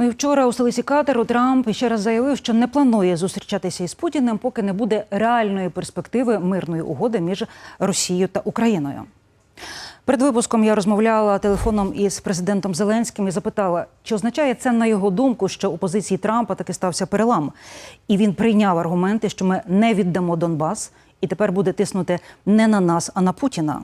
Ну і вчора у столиці Катару Трамп ще раз заявив, що не планує зустрічатися із Путіним, поки не буде реальної перспективи мирної угоди між Росією та Україною. Перед випуском я розмовляла телефоном із президентом Зеленським і запитала, чи означає це на його думку, що у позиції Трампа таки стався перелам, і він прийняв аргументи, що ми не віддамо Донбас, і тепер буде тиснути не на нас, а на Путіна.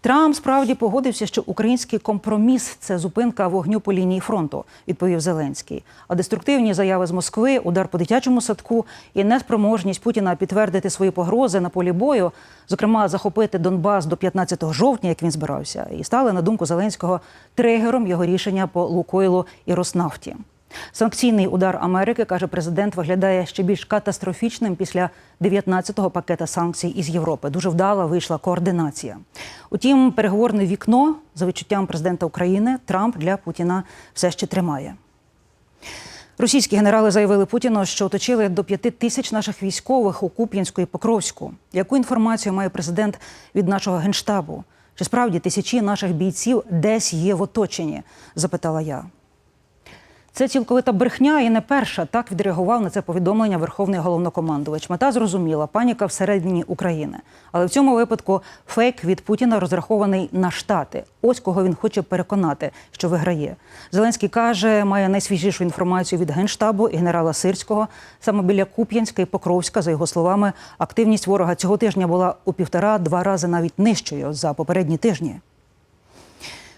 Трамп справді погодився, що український компроміс це зупинка вогню по лінії фронту, відповів Зеленський. А деструктивні заяви з Москви, удар по дитячому садку і неспроможність Путіна підтвердити свої погрози на полі бою, зокрема захопити Донбас до 15 жовтня, як він збирався, і стали на думку Зеленського тригером його рішення по Лукойлу і Роснафті. Санкційний удар Америки, каже президент, виглядає ще більш катастрофічним після 19-го пакета санкцій із Європи. Дуже вдала вийшла координація. Утім, переговорне вікно за відчуттям президента України Трамп для Путіна все ще тримає. Російські генерали заявили Путіну, що оточили до п'яти тисяч наших військових у Куп'янську і Покровську. Яку інформацію має президент від нашого генштабу? Чи справді тисячі наших бійців десь є в оточенні? запитала я. Це цілковита брехня і не перша. Так відреагував на це повідомлення Верховний головнокомандувач. Мета зрозуміла паніка всередині України. Але в цьому випадку фейк від Путіна розрахований на штати. Ось кого він хоче переконати, що виграє. Зеленський каже, має найсвіжішу інформацію від генштабу і генерала Сирського. Саме біля Куп'янська і Покровська, за його словами, активність ворога цього тижня була у півтора-два рази навіть нижчою за попередні тижні.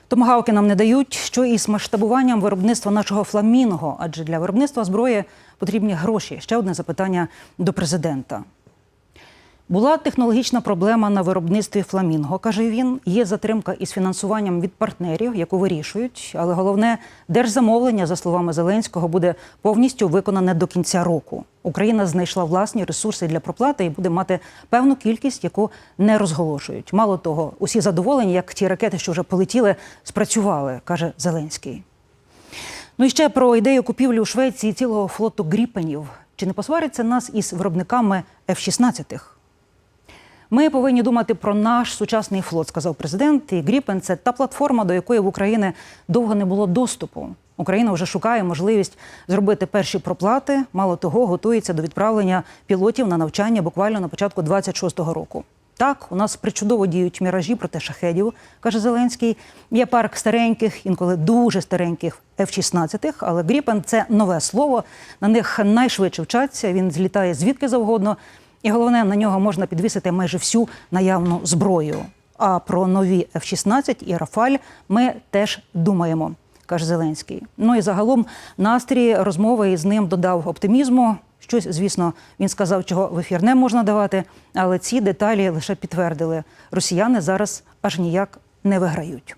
Томагавки нам не дають, що із масштабуванням виробництва нашого фламінго, адже для виробництва зброї потрібні гроші. Ще одне запитання до президента. Була технологічна проблема на виробництві фламінго, каже він. Є затримка із фінансуванням від партнерів, яку вирішують. Але головне, держзамовлення, за словами Зеленського, буде повністю виконане до кінця року. Україна знайшла власні ресурси для проплати і буде мати певну кількість, яку не розголошують. Мало того, усі задоволені, як ті ракети, що вже полетіли, спрацювали, каже Зеленський. Ну і ще про ідею купівлі у Швеції цілого флоту гріпенів. Чи не посвариться нас із виробниками F-16? Ми повинні думати про наш сучасний флот, сказав президент. І Гріпен це та платформа, до якої в Україні довго не було доступу. Україна вже шукає можливість зробити перші проплати. Мало того, готується до відправлення пілотів на навчання буквально на початку 26-го року. Так, у нас причудово діють міражі проти шахедів, каже Зеленський. Є парк стареньких, інколи дуже стареньких F-16, але Гріпен це нове слово. На них найшвидше вчаться. Він злітає звідки завгодно. І головне, на нього можна підвісити майже всю наявну зброю. А про нові F-16 і Рафаль ми теж думаємо, каже Зеленський. Ну і загалом настрій розмови із ним додав оптимізму. Щось, звісно, він сказав, чого в ефір не можна давати, але ці деталі лише підтвердили. Росіяни зараз аж ніяк не виграють.